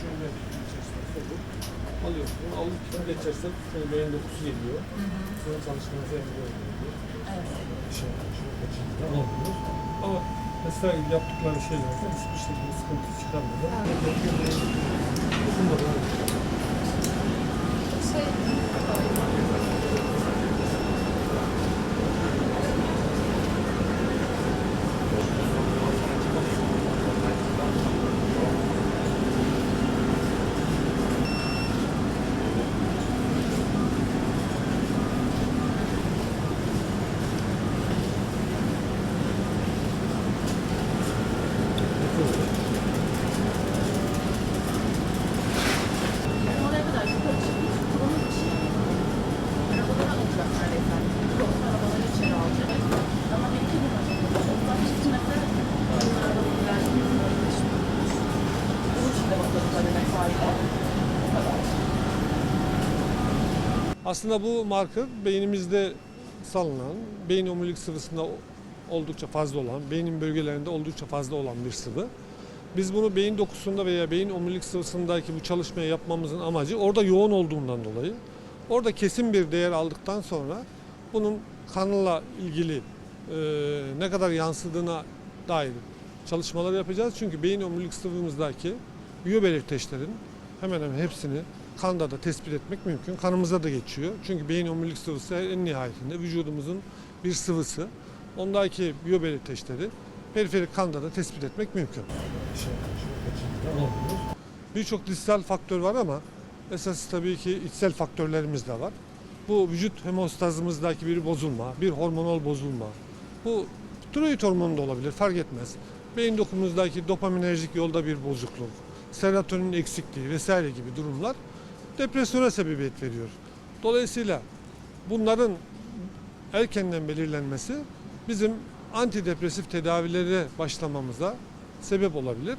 çömle içerisinde bu. Alıyoruz bunu. Alıp kitle içerisinde çömleğin dokusu geliyor. Sonra çalışmanızı yapıyor. Evet. Şey, şunu kaçırdı. Alıyoruz. Ama mesela yaptıkları şeylerde hiçbir şekilde sıkıntı çıkarmadan. Evet. Aslında bu marker beynimizde salınan, beyin omurilik sıvısında oldukça fazla olan, beynin bölgelerinde oldukça fazla olan bir sıvı. Biz bunu beyin dokusunda veya beyin omurilik sıvısındaki bu çalışmayı yapmamızın amacı orada yoğun olduğundan dolayı. Orada kesin bir değer aldıktan sonra bunun kanla ilgili e, ne kadar yansıdığına dair çalışmalar yapacağız. Çünkü beyin omurilik sıvımızdaki biyobelirteçlerin hemen hemen hepsini kanda da tespit etmek mümkün. Kanımıza da geçiyor. Çünkü beyin omurilik sıvısı en nihayetinde vücudumuzun bir sıvısı. Ondaki biyobelirteçleri periferik kanda da tespit etmek mümkün. Birçok dışsal faktör var ama esas tabii ki içsel faktörlerimiz de var. Bu vücut hemostazımızdaki bir bozulma, bir hormonal bozulma. Bu tiroid hormonu da olabilir fark etmez. Beyin dokumuzdaki dopaminerjik yolda bir bozukluk, serotonin eksikliği vesaire gibi durumlar depresyona sebebiyet veriyor. Dolayısıyla bunların erkenden belirlenmesi bizim antidepresif tedavilere başlamamıza sebep olabilir.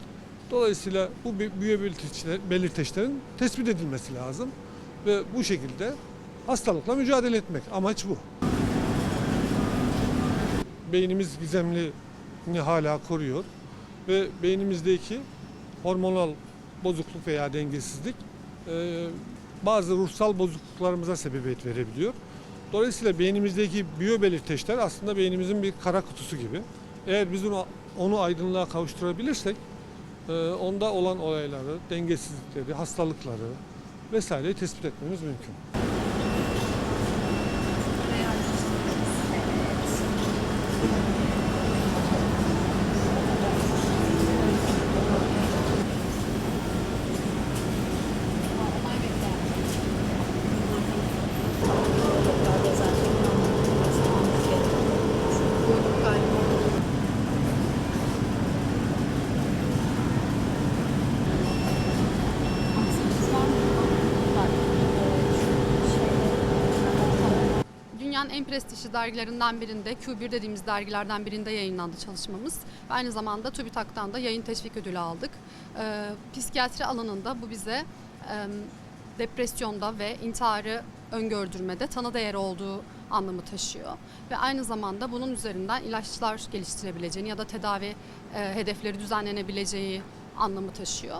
Dolayısıyla bu biyobelirteçler- belirteçlerin tespit edilmesi lazım ve bu şekilde hastalıkla mücadele etmek. Amaç bu. Beynimiz gizemliliğini hala koruyor ve beynimizdeki hormonal bozukluk veya dengesizlik bazı ruhsal bozukluklarımıza sebebiyet verebiliyor. Dolayısıyla beynimizdeki biyobelirteçler aslında beynimizin bir kara kutusu gibi. Eğer biz onu, onu aydınlığa kavuşturabilirsek e, onda olan olayları, dengesizlikleri, hastalıkları vesaireyi tespit etmemiz mümkün. Dünyanın en prestijli dergilerinden birinde, Q1 dediğimiz dergilerden birinde yayınlandı çalışmamız. Ve aynı zamanda TÜBİTAK'tan da yayın teşvik ödülü aldık. Ee, psikiyatri alanında bu bize e, depresyonda ve intiharı öngördürmede tanı değeri olduğu anlamı taşıyor. Ve aynı zamanda bunun üzerinden ilaçlar geliştirebileceğini ya da tedavi e, hedefleri düzenlenebileceği anlamı taşıyor.